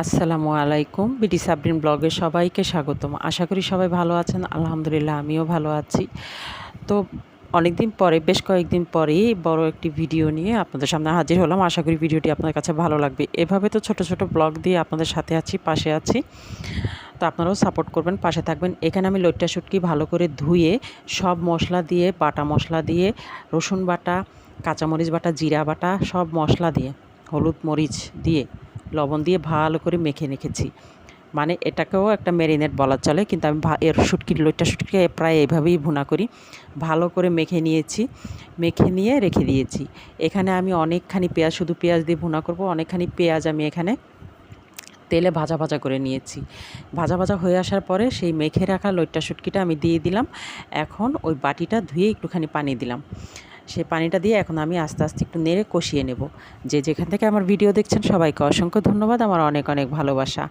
আসসালামু আলাইকুম। বিডি সাবরিন ব্লগে সবাইকে স্বাগতম। আশা করি সবাই ভালো আছেন। আলহামদুলিল্লাহ, আমিও ভালো আছি। তো অনেক দিন পরে, বেশ কয়েকদিন পরেই বড় একটি ভিডিও নিয়ে আপনাদের সামনে হাজির হলাম। আশা করি ভিডিওটি আপনার কাছে ভালো লাগবে। এভাবে তো ছোট ছোট ব্লগ দিয়ে আপনাদের সাথে আছি, পাশে আছি। তো আপনারাও সাপোর্ট করবেন, পাশে থাকবেন। এখানে আমি লইট্টা শুটকি ভালো করে ধুয়ে, সব মশলা দিয়ে, বাটা মশলা দিয়ে, রসুন বাটা, কাঁচামরিচ বাটা, জিরা বাটা, সব মশলা দিয়ে, হলুদ মরিচ দিয়ে লবণ দিয়ে ভালো করে মেখে রেখেছি। মানে এটাকেও একটা ম্যারিনেট বলা চলে, কিন্তু আমি এর শুটকির লইট্টা শুটকি প্রায় এভাবেই ভুনা করি। ভালো করে মেখে নিয়েছি, মেখে নিয়ে রেখে দিয়েছি। এখানে আমি অনেকখানি পেঁয়াজ, শুধু পেঁয়াজ দিয়ে ভুনা করব, অনেকখানি পেঁয়াজ আমি এখানে তেলে ভাজা ভাজা করে নিয়েছি। ভাজা ভাজা হয়ে আসার পরে সেই মেখে রাখা লইট্টা শুটকিটা আমি দিয়ে দিলাম। এখন ওই বাটিটা ধুয়ে একটুখানি পানি দিলাম। সেই পানিটা দিয়ে এখন আমি আস্তে আস্তে একটু নেড়ে কষিয়ে নেব। যে যেখান থেকে আমার ভিডিও দেখছেন সবাইকে অসংখ্য ধন্যবাদ। আমার অনেক অনেক ভালোবাসা।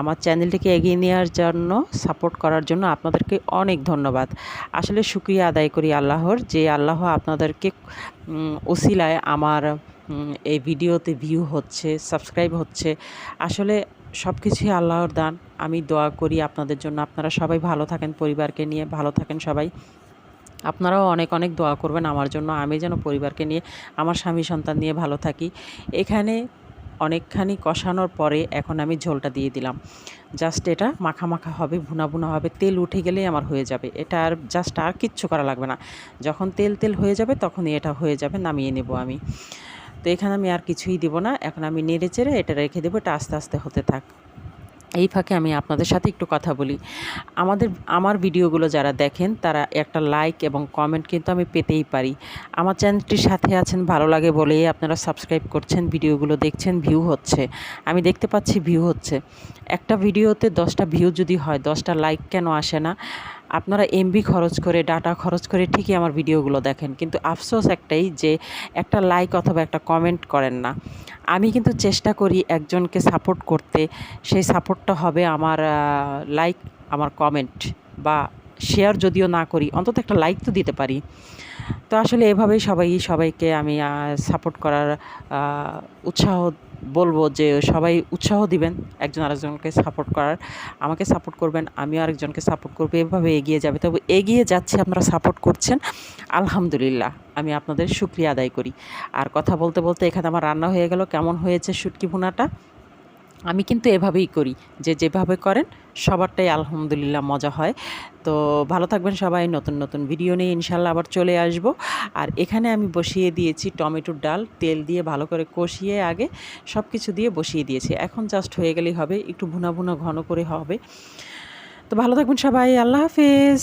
আমার চ্যানেলটিকে এগিয়ে নেওয়ার জন্য, সাপোর্ট করার জন্য আপনাদেরকে অনেক ধন্যবাদ। আসলে শুক্রিয়া আদায় করি আল্লাহর, যে আল্লাহ আপনাদেরকে ওসিলায় আমার এই ভিডিওতে ভিউ হচ্ছে সাবস্ক্রাইব হচ্ছে। আসলে সব কিছুই আল্লাহর দান। আমি দোয়া করি আপনাদের জন্য। আপনারা সবাই ভালো থাকেন, পরিবারকে নিয়ে ভালো থাকেন সবাই। আপনারাও অনেক অনেক দোয়া করবেন আমার জন্য। আমি যেন পরিবারকে নিয়ে, আমার স্বামী সন্তান নিয়ে ভালো থাকি। এখানে অনেকখানি কষানোর পরে এখন আমি ঝোলটা দিয়ে দিলাম। জাস্ট এটা মাখা মাখা হবে ভুনা ভুনা হবে, তেল উঠে গেলেই আমার হয়ে যাবে। এটা আর জাস্ট আর কিচ্ছু করা লাগবে না। যখন তেল তেল হয়ে যাবে তখনই এটা হয়ে যাবে, নামিয়ে নেব আমি। তো এখানে আমি আর কিছুই দিব না। এখন আমি নেড়ে চেড়ে এটা রেখে দেবো, এটা আস্তে আস্তে হতে থাক। এই ফাঁকে আমি আপনাদের সাথে একটু কথা বলি। আমাদের, আমার ভিডিওগুলো যারা দেখেন, তারা একটা লাইক এবং কমেন্ট কিন্তু আমি পেতেই পারি। আমার চ্যানেলটির সাথে আছেন, ভালো লাগে বলেই আপনারা সাবস্ক্রাইব করছেন, ভিডিওগুলো দেখছেন ভিউ হচ্ছে। আমি দেখতে পাচ্ছি ভিউ হচ্ছে। একটা ভিডিওতে দশটা ভিউ যদি হয়, দশটা লাইক কেন আসে না? আপনারা এমবি খরচ করে ডাটা খরচ করে ঠিকই আমার ভিডিওগুলো দেখেন। কিন্তু আফসোস একটাই যে, একটা লাইক অথবা একটা কমেন্ট করেন না। আমি কিন্তু চেষ্টা করি একজনকে সাপোর্ট করতে। সেই সাপোর্টটা হবে আমার লাইক আমার কমেন্ট বা শেয়ার যদিও না করি, অন্তত একটা লাইক তো দিতে পারি। তো আসলে এভাবেই সবাই, সবাইকে আমি সাপোর্ট করার উৎসাহ বলব যে সবাই উৎসাহ দিবেন, একজন আরেকজনকে সাপোর্ট করার। আমাকে সাপোর্ট করবেন, আমিও আরেকজনকে সাপোর্ট করব, এভাবে এগিয়ে যাবে। তবে এগিয়ে যাচ্ছে, আপনারা সাপোর্ট করছেন, আলহামদুলিল্লাহ, আমি আপনাদের শুক্রিয়া আদায় করি। আর কথা বলতে বলতে এখানে আমার রান্না হয়ে গেল, কেমন হয়েছে শুটকি ভুনাটা? আমি কিন্তু এভাবেই করি যে যেভাবে করেন, সবারটাই আলহামদুলিল্লাহ মজা হয়। তো ভালো থাকবেন সবাই, নতুন নতুন ভিডিও নিয়ে ইনশাল্লাহ আবার চলে আসব। আর এখানে আমি বসিয়ে দিয়েছি টমেটোর ডাল, তেল দিয়ে ভালো করে কষিয়ে আগে সব কিছু দিয়ে বসিয়ে দিয়েছি। এখন জাস্ট হয়ে গেলেই হবে, একটু ভুনা ভুনা ঘন করে হবে। তো ভালো থাকবেন সবাই, আল্লাহ হাফেজ।